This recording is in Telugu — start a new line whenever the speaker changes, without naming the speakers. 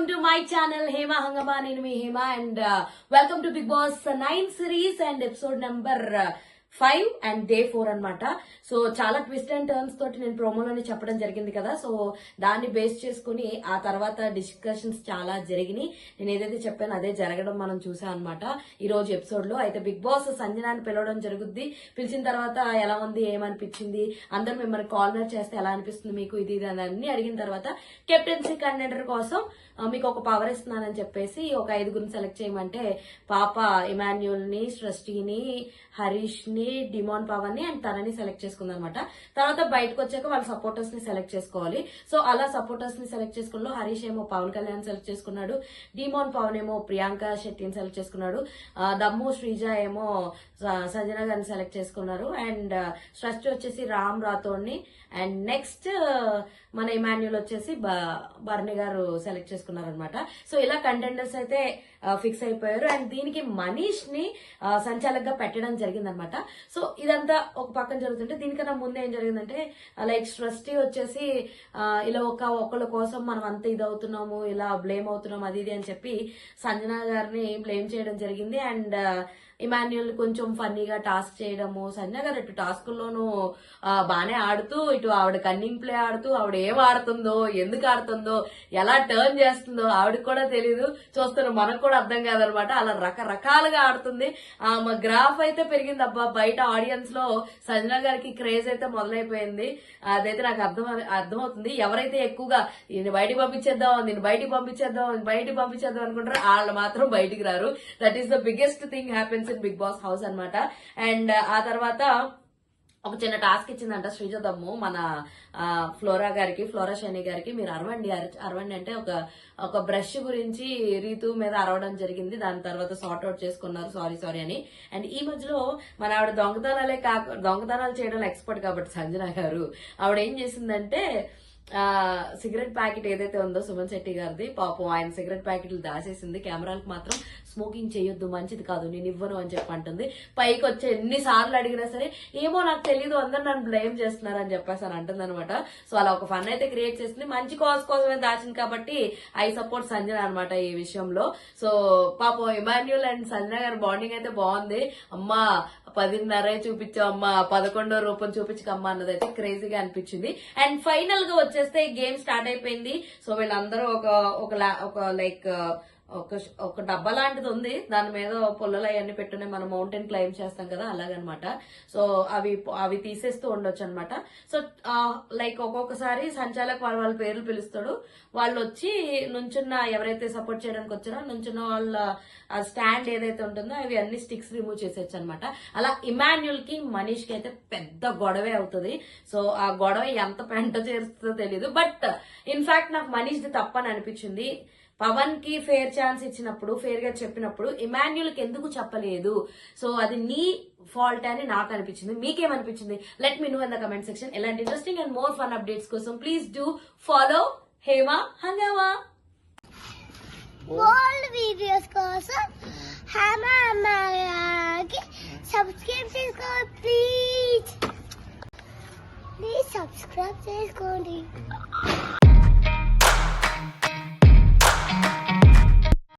welcome to my channel Hema Hangama. I Hema and uh, welcome to Big Boss 9 series and episode number uh, five and day four అనమాట సో చాలా ట్విస్ట్ అండ్ టర్న్స్ తోటి నేను ప్రోమోలోనే చెప్పడం జరిగింది కదా. సో దాన్ని బేస్ చేసుకుని ఆ తర్వాత డిస్కషన్స్ చాలా జరిగినాయి. నేను ఏదైతే చెప్పానో అదే జరగడం మనం చూసాం అనమాట ఈ రోజు ఎపిసోడ్లో అయితే బిగ్ బాస్ సంజనాన్ని పిలవడం జరుగుద్ది. పిలిచిన తర్వాత ఎలా ఉంది ఏమనిపించింది అందరు మిమ్మల్ని కాల్నర్ చేస్తే ఎలా అనిపిస్తుంది మీకు ఇది ఇది అని అడిగిన తర్వాత కెప్టెన్సీ కంటెండర్ కోసం మీకు ఒక పవర్ ఇస్తున్నానని చెప్పేసి ఒక ఐదుగురిని సెలెక్ట్ చేయమంటే పాప ఇమాన్యుల్ని సృష్టిని హరీష్ ని డిమాన్ పవన్ని అండ్ తనని సెలెక్ట్ చేసుకుంది అనమాట తర్వాత బయటకు వచ్చాక వాళ్ళ సపోర్టర్స్ని సెలెక్ట్ చేసుకోవాలి. సో అలా సపోర్టర్స్ని సెలెక్ట్ చేసుకున్న హరీష్ ఏమో పవన్ కళ్యాణ్ సెలెక్ట్ చేసుకున్నాడు. డిమాన్ పవన్ ఏమో ప్రియాంక శెట్టిని సెలెక్ట్ చేసుకున్నాడు. దమ్ము శ్రీజ ఏమో సజన గారిని సెలెక్ట్ చేసుకున్నారు. అండ్ సృష్టి వచ్చేసి రామ్ రాథోడ్ని. అండ్ నెక్స్ట్ మన ఇమాన్యుల్ వచ్చేసి బ- బర్ని గారు సెలెక్ట్ చేసుకున్నారు అనమాట సో ఇలా కంటెండర్స్ అయితే ఫిక్స్ అయిపోయారు. అండ్ దీనికి మనీష్ని సంచాలకుగా పెట్టడం జరిగిందనమాట. సో ఇదంతా ఒక పక్కన జరుగుతుంటే దీనికన్నా ముందు ఏం జరిగిందంటే లైక్ సృష్టి వచ్చేసి ఇలా ఒక ఒకళ్ళ కోసం మనం అంత ఇది అవుతున్నాము ఇలా బ్లేమ్ అవుతున్నాం అది ఇది అని చెప్పి సంజన గారిని బ్లేమ్ చేయడం జరిగింది. అండ్ ఇమాన్యుల్ కొంచెం ఫన్నీగా టాస్క్ చేయడము సంజన గారు ఇటు టాస్కుల్లోనూ బాగానే ఆడుతూ ఇటు ఆవిడ కన్నింగ్ ప్లే ఆడుతూ ఆవిడ ఏం ఆడుతుందో ఎందుకు ఆడుతుందో ఎలా టర్న్ చేస్తుందో ఆవిడకి కూడా తెలియదు చూస్తున్న మనకు కూడా అర్థం కాదనమాట. అలా రకరకాలుగా ఆడుతుంది. మా గ్రాఫ్ అయితే పెరిగింది అబ్బా బయట ఆడియన్స్లో సంజన గారికి క్రేజ్ అయితే మొదలైపోయింది. అదైతే నాకు అర్థం అర్థమవుతుంది. ఎవరైతే ఎక్కువగా నేను బయటికి పంపించేద్దాం నేను బయటికి పంపించేద్దాం బయటికి పంపించేద్దాం అనుకుంటారో వాళ్ళు మాత్రం బయటికి రారు. That is the biggest thing happens in Bigg Boss house అనమాట అండ్ ఆ తర్వాత ఒక చిన్న టాస్క్ ఇచ్చిందంట శ్రీజదమ్ము మన ఫ్లోరా గారికి ఫ్లోరా శని గారికి. మీరు అరవండి అర- అరవండి అంటే ఒక ఒక బ్రష్ గురించి రీతు మీద అరవడం జరిగింది. దాని తర్వాత సార్ట్ అవుట్ చేసుకున్నారు. సారీ సారీ అని. అండ్ ఈ మధ్యలో మన ఆవిడ దొంగతనాలే కాక దొంగతనాలు చేయడం ఎక్స్పర్ట్ కాబట్టి సంజన గారు. ఆవిడ ఏం చేసిందంటే సిగరెట్ ప్యాకెట్ ఏదైతే ఉందో సుమన్ శెట్టి గారిది పాపం ఆయన సిగరెట్ ప్యాకెట్లు దాసేసింది. కెమెరాలకు మాత్రం స్మోకింగ్ చేయొద్దు మంచిది కాదు నేను ఇవ్వను అని చెప్పి అంటుంది. పైకి వచ్చి ఎన్ని సార్లు అడిగినా సరే ఏమో నాకు తెలియదు అందరు నన్ను బ్లేమ్ చేస్తున్నారు అని చెప్పేసి అని అంటుంది అనమాట సో అలా ఒక ఫన్ అయితే క్రియేట్ చేసింది. మంచి కాజ్ కోసమే దాచింది కాబట్టి ఐ సపోర్ట్ సంజన అనమాట ఈ విషయంలో. సో పాపం ఇమాన్యుల్ అండ్ సంజన గారి బాండింగ్ అయితే బాగుంది. అమ్మా పదిన్నరే చూపించావు అమ్మా పదకొండో రూపం చూపించకమ్మా అన్నది అయితే క్రేజీగా అనిపించింది. అండ్ ఫైనల్గా వచ్చేస్తే గేమ్ స్టార్ట్ అయిపోయింది. సో వీళ్ళందరూ ఒక ఒక లా- ఒక లైక్ ఒక ఒక డబ్బా లాంటిది ఉంది. దాని మీద పుల్లలు అవన్నీ పెట్టునే మనం మౌంటైన్ క్లైమ్ చేస్తాం కదా అలాగనమాట. సో అవి అవి తీసేస్తూ ఉండొచ్చు అనమాట సో లైక్ ఒక్కొక్కసారి సంచాలక్ వాళ్ళ వాళ్ళ పేర్లు పిలుస్తాడు. వాళ్ళు వచ్చి నుంచున్న ఎవరైతే సపోర్ట్ చేయడానికి వచ్చారో నుంచున్న వాళ్ళ స్టాండ్ ఏదైతే ఉంటుందో అవి అన్ని స్టిక్స్ రిమూవ్ చేసేచ్చు అనమాట అలా ఇమాన్యుల్కి మనీష్కి అయితే పెద్ద గొడవే అవుతుంది. సో ఆ గొడవ ఎంత పెంట చేస్తుందో తెలియదు బట్ ఇన్ఫాక్ట్ నాకు మనీష్ది తప్పని అనిపించింది. పవన్కి ఫేర్ ఛాన్స్ ఇచ్చినప్పుడు ఫేర్గా చెప్పినప్పుడు ఇమాన్యుల్కి ఎందుకు చెప్పలేదు? సో అది నీ ఫాల్ట్ అని నాకు అనిపించింది. మీకేమనిపించింది? Let me know in the comment section ఇలాంటి interesting and more fun updates కోసం please do follow Hema Hungama
old videos కోసం హేమా అమ్మాయికి సబ్స్క్రైబ్ చేసుకోండి ప్లీజ్ ప్లీజ్ సబ్స్క్రైబ్ చేసుకోండి.